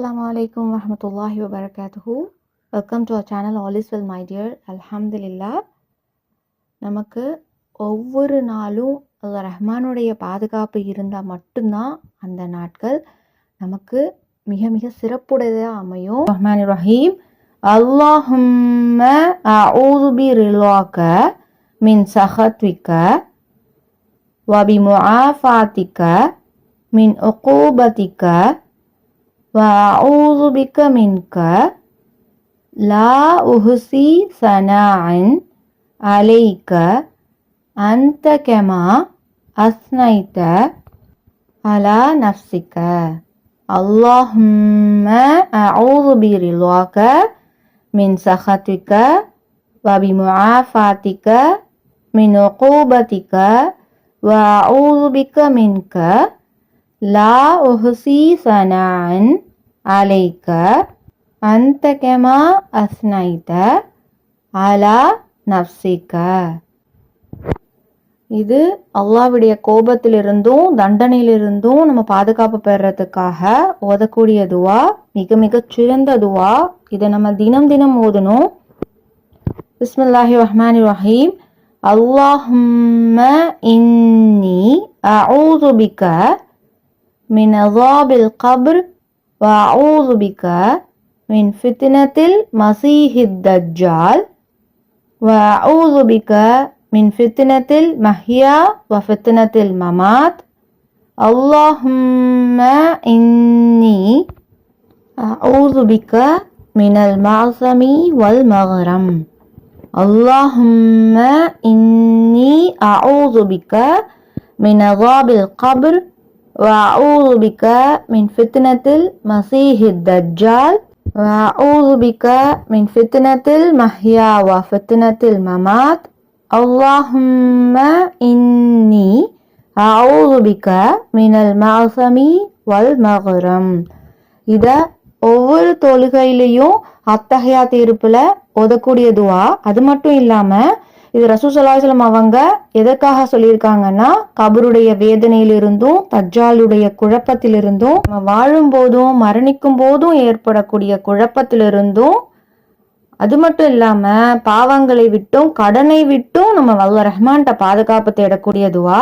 Assalamu alaikum warahmatullahi wabarakatuhu. Welcome to our channel all is well my dear Alhamdulillah. நமக்கு ஒவ்வொரு நாளும் ரஹ்மானுடைய பாதுகாப்பு இருந்தால் மட்டும்தான் அந்த நாட்கள் நமக்கு மிக மிக சிறப்புடையதாக அமையும் ரஹ்மான் ரஹீம் அல்லாஹும் அஊது பி ரிலாக்க மின் சஹத்விக்க வபி முஆஃபாத்திக்க மின் உகூபத்திக்க وأعوذ بك منك. لا أحصي ثناء عليك. أنت كما أثنيت على نفسك. اللهم أعوذ برضاك من سخطك وبمعافاتك من عقوبتك. وأعوذ بك منك. لا أحصي ثناء عليك أنت كما أثنيت على نفسك இது அல்லாஹ்வுடைய கோபத்திலிருந்தும் தண்டனையிலிருந்தும் நம்ம பாதுகாப்பு பெறறதுக்காக ஓதக்கூடிய துவா மிக மிக சிறந்த துவா இதை நம்ம தினம் தினம் ஓதணும் பிஸ்மில்லாஹி ரஹ்மானி ரஹீம் அல்லாஹும்ம இன்னி அஊது பிக من عذاب القبر وأعوذ بك من فتنة المسيح الدجال. وأعوذ بك من فتنة المحيا وفتنة الممات. اللهم إني أعوذ بك من المعصم والمغرم. اللهم إني أعوذ بك من عذاب القبر وأعوذ بك من فتنة المسيح الدجال وأعوذ بك من فتنة المحيا وفتنة الممات اللهم إني أعوذ بك من المعصم والمغرم இதை ஒவ்வொரு தொழுகையிலையும் அத்தகையா தீர்ப்புல ஓதக்கூடிய துவா அது மட்டும் இல்லாம இது ரசூசலாசலம் அவங்க எதற்காக சொல்லியிருக்காங்கன்னா கபருடைய வேதனையிலிருந்தும் தஜ்ஜாலுடைய குழப்பத்திலிருந்தும் நம்ம வாழும் போதும் மரணிக்கும் போதும் ஏற்படக்கூடிய குழப்பத்திலிருந்தும் அது மட்டும் இல்லாம பாவங்களை விட்டும் கடனை விட்டும் நம்ம வல்ல ரஹ்மான்கிட்ட பாதுகாப்பு தேடக்கூடியதுவா